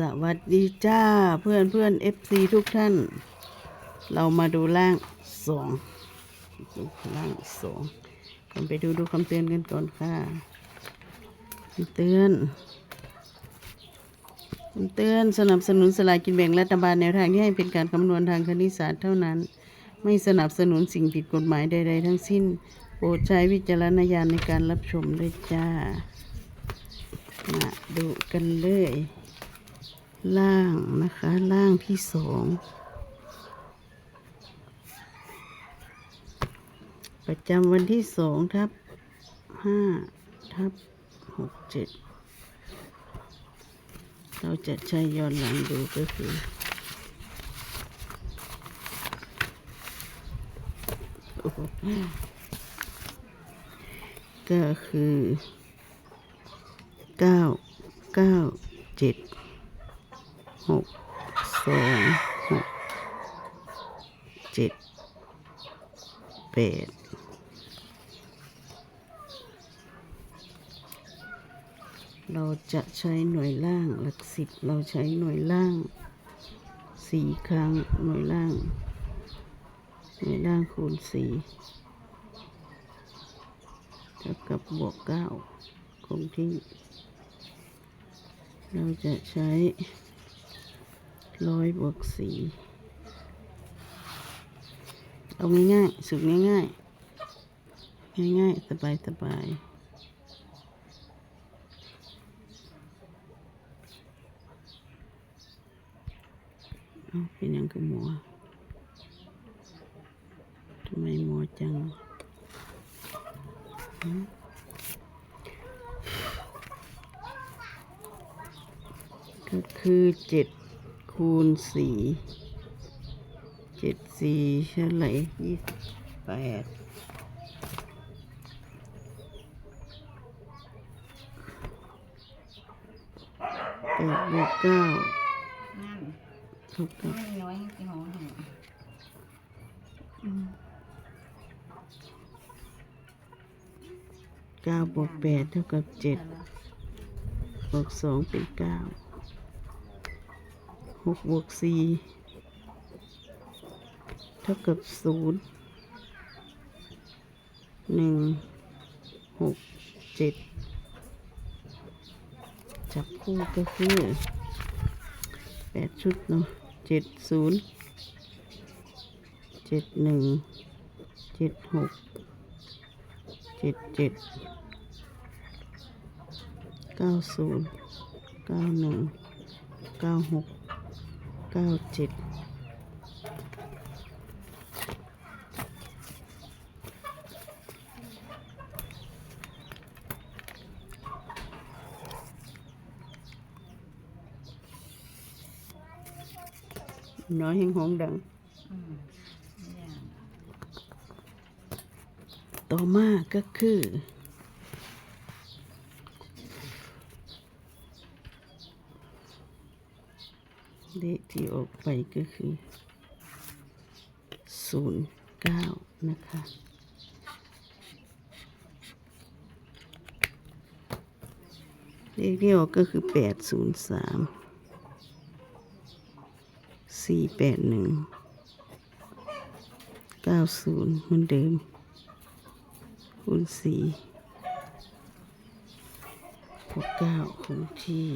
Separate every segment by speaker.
Speaker 1: สวัสดีจ้าเพื่อนเพื่อนเอฟซีทุกท่าน เรามาดูล่างสองดูล่างสองก่อนไปดูดูคำเตือนกันก่อนค่ะคำเตือนคำเตือนสนับสนุนสลากกินแบ่งรัฐบาลแนวทางที่ให้เป็นการคำนวณทางคณิตศาสตร์เท่านั้น ไม่สนับสนุนสิ่งผิดกฎหมายใด ๆ ทั้งสิ้น โปรดใช้วิจารณญาณในการรับชมด้วยจ้ามาดูกันเลย ล่างนะคะ ล่างที่สองประจำวันที่สองทับห้าทับหกเจ็ดเราจะใช้ย้อนหลังดูก็คือก็คือเก้าเก้าเจ็ดหกสองหก เจ็ดแปดเราจะใช้หน่วยล่างหลักสิบเราใช้หน่วยล่างสี่ครั้งหน่วยล่าง หน่วยล่างคูณสี่เท่ากับบวกเก้าคงที่ เราจะใช้ร้อยบวกสี่ เอาง่ายๆ สุดง่ายๆ ง่ายๆ สบายสบายๆเอาเป็นยังคือหมัวทำไมหมัวจังก็คือเจ็ดคูณสี่ จ็ดสี่เท่าไหร่ยี่สิบแปดแปดบวกเก้า
Speaker 2: นั่น
Speaker 1: เท่ากับ
Speaker 2: ไม่น้อยให้กินหอมหัว
Speaker 1: เก้าบวกแปดเท่ากับเจ็ดบวกสองเป็นเก้าหกบวกสี่ เท่ากับศูนย์หนึ่งหกเจ็ดจับคู่ก็คือแปดชุดเนาะเจ็ดศูนย์เจ็ดหนึ่งเจ็ดหกเจ็ดเจ็ดเก้าศูนย์เก้าหนึ่งเก้าหกเก้าเจ็ด น้อยแห่งหองดัง
Speaker 2: อืมเนี่ย
Speaker 1: ต่อมาก็คือ เลขที่ออกไปก็คือศูนย์เก้านะคะเลขที่ออกก็คือแปดศูนย์สาม สี่แปดหนึ่งเก้าศูนย์เหมือนเดิมคูณสี่บวกเก้าคงที่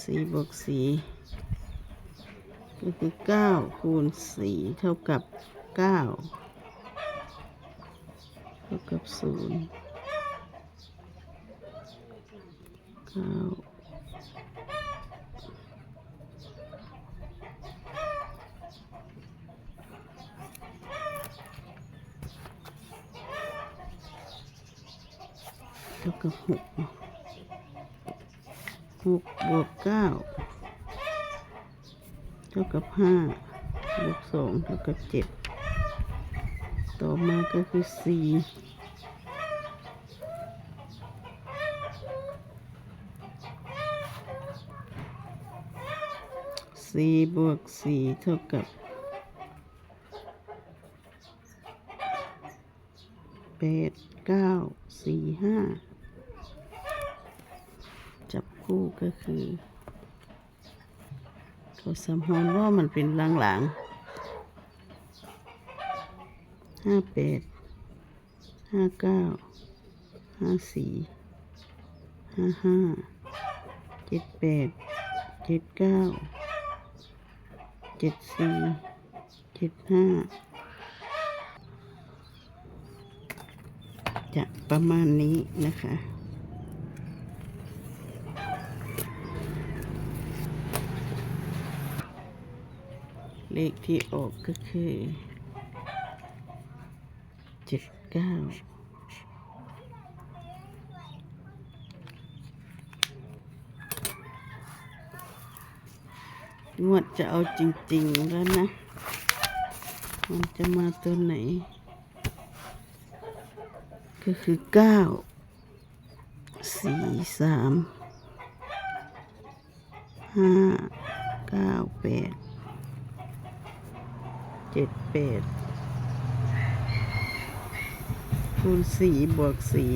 Speaker 1: สี่บวกสี่ก็คือเก้าคูณสี่เท่ากับเก้าเท่ากับศูนย์เก้าเท่ากับหกหกบวกเก้าเท่ากับห้าบวกสองเท่ากับเจ็ดต่อมาก็คือสี่ สี่บวกสี่เท่ากับแปดเก้าสี่ห้าจับคู่ก็คือตัวสำฮอนว่ามันเป็นหลังๆห้าแปดห้าเก้าห้าสี่ห้าห้าเจ็ดแปดเจ็ดเก้า จ็ดสี่เจ็ดห้าจะประมาณนี้นะคะ เลขที่ออกก็คือเจ็ดเก้า งวดจะเอาจริง ๆ แล้วนะ มันจะมาตัวไหน ก็คือเก้าสี่สามห้าเก้าแปดเจ็ดแปดคูณสี่บวกสี่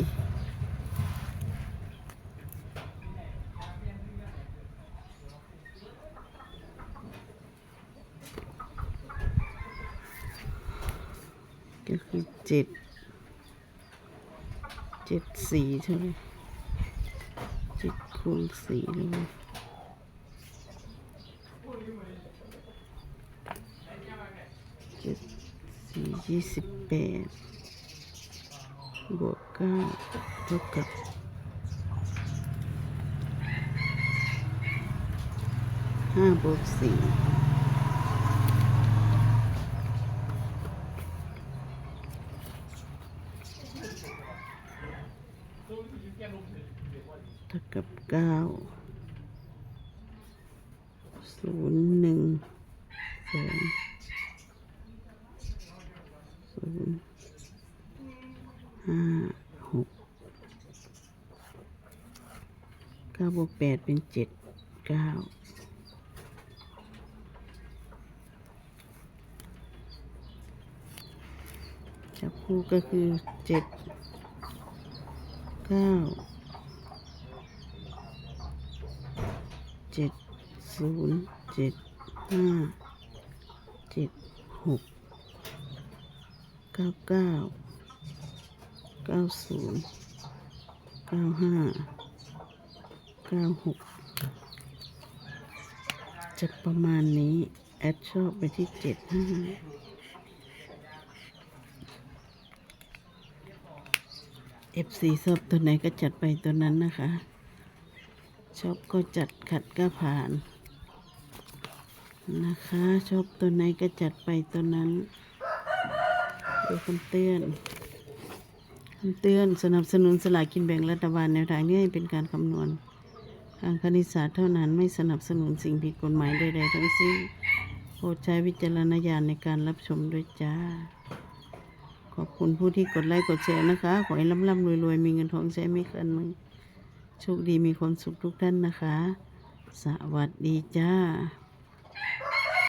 Speaker 1: ก็คือ เจ็ดเจ็ดสี่เท่ไหร่เจ็ดคูณสี่เลยเจ็ดสี่ยี่สิบแปดบวกเก้าเท่ากับห้าบวกสี่ เท่ากับเก้าศูนย์หนึ่งสองศูนย์ห้าหกเก้าบวกแปดเป็นเจ็ดเก้าจับคู่ก็คือเจ็ด เก้าเจ็ดศูนย์เจ็ดห้าเจ็ดหกเก้าเก้าเก้าศูนย์เก้าห้าเก้าหกจะประมาณนี้ แอดชอบไปที่เจ็ดห้า FC ชอบตัวไหนก็จัดไปตัวนั้นนะคะ ชอบก็จัดขัดก็ผ่าน นะคะ ชอบตัวไหนก็จัดไปตัวนั้นดูคำเตือนคำเตือนสนับสนุนสลากกินแบ่งรัฐบาลแนวทางนี้เป็นการคำนวณทางคณิตศาสตร์เท่านั้นไม่สนับสนุนสิ่งผิดกฎหมายใดๆทั้งสิ้นโปรดใช้วิจารณญาณในการรับชมด้วยจ้า ขอบคุณผู้ที่กดไลค์กดแชร์นะคะ ขอให้ร่ำร่ำรวยรวยมีเงินทองใช้ไม่เกินมือโชคดีมีความสุขทุกท่านนะคะ สวัสดีจ้า